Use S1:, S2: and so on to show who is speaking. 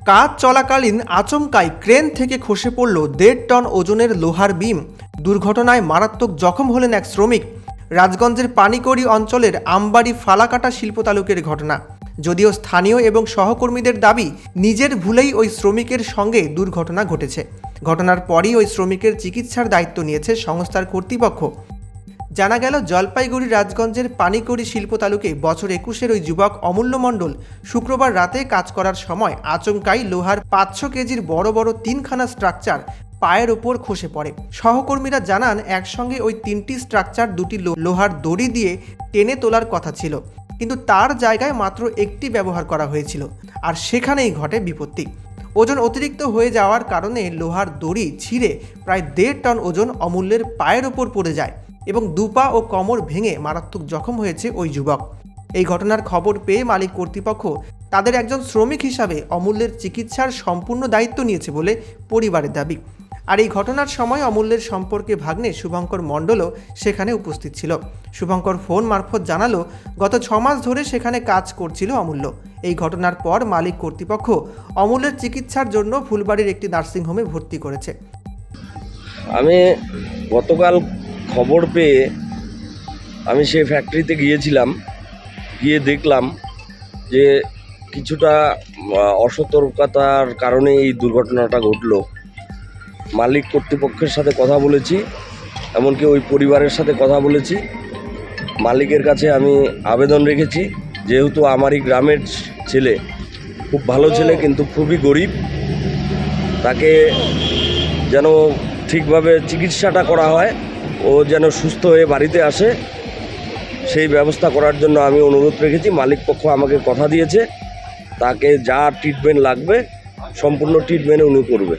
S1: কাজ চলাকালীন আচমকাই ক্রেন থেকে খসে পড়ল দেড় টন ওজনের লোহার বিম। দুর্ঘটনায় মারাত্মক জখম হলেন এক শ্রমিক। রাজগঞ্জের পানিকড়ি অঞ্চলের আমবাড়ি ফালাকাটা শিল্প তালুকের ঘটনা। যদিও স্থানীয় এবং সহকর্মীদের দাবি, নিজের ভুলেই ওই শ্রমিকের সঙ্গে দুর্ঘটনা ঘটেছে। ঘটনার পরই ওই শ্রমিকের চিকিৎসার দায়িত্ব নিয়েছে সংস্থার কর্তৃপক্ষ। জানা গেল, জলপাইগুড়ি রাজগঞ্জের পানিকড়ি শিল্প তালুকে বছর একুশের ওই যুবক অমূল্য মণ্ডল শুক্রবার রাতে কাজ করার সময় আচমকাই লোহার পাঁচশো কেজির বড় বড় তিনখানা স্ট্রাকচার পায়ের ওপর খসে পড়ে। সহকর্মীরা জানান, একসঙ্গে ওই তিনটি স্ট্রাকচার দুটি লোহার দড়ি দিয়ে টেনে তোলার কথা ছিল, কিন্তু তার জায়গায় মাত্র একটি ব্যবহার করা হয়েছিল, আর সেখানেই ঘটে বিপত্তি। ওজন অতিরিক্ত হয়ে যাওয়ার কারণে লোহার দড়ি ছিঁড়ে প্রায় দেড় টন ওজন অমূল্যের পায়ের ওপর পড়ে যায়। এবং দুপা ও কমর ভেঙে মারাত্মক জখম হয়েছে ওই যুবক। এই ঘটনার খবর পেয়ে মালিক কর্তৃপক্ষ তাদের একজন শ্রমিক হিসাবে অমূল্যের চিকিৎসার সম্পূর্ণ দায়িত্ব নিয়েছে বলে পরিবারের দাবি। আর এই ঘটনার সময় অমূল্যের সম্পর্কে ভাগ্নে শুভঙ্কর মণ্ডলও সেখানে উপস্থিত ছিল। শুভঙ্কর ফোন মারফত জানালো, গত ছ মাস ধরে সেখানে কাজ করছিল অমূল্য। এই ঘটনার পর মালিক কর্তৃপক্ষ অমূল্যের চিকিৎসার জন্য ফুলবাড়ির একটি নার্সিংহোমে ভর্তি করেছে।
S2: আমি গতকাল খবর পেয়ে আমি সেই ফ্যাক্টরিতে গিয়েছিলাম, গিয়ে দেখলাম যে কিছুটা অসতর্কতার কারণে এই দুর্ঘটনাটা ঘটলো। মালিক কর্তৃপক্ষের সাথে কথা বলেছি, এমনকি ওই পরিবারের সাথে কথা বলেছি। মালিকের কাছে আমি আবেদন রেখেছি, যেহেতু আমারই গ্রামের ছেলে, খুব ভালো ছেলে, কিন্তু খুবই গরিব। তাকে যেন ঠিকভাবে চিকিৎসাটা করা হয় ও যেন সুস্থ হয়ে বাড়িতে আসে, সেই ব্যবস্থা করার জন্য আমি অনুরোধ রেখেছি। মালিক পক্ষ আমাকে কথা দিয়েছে, তাকে যা ট্রিটমেন্ট লাগবে, সম্পূর্ণ ট্রিটমেন্ট উনি করবে।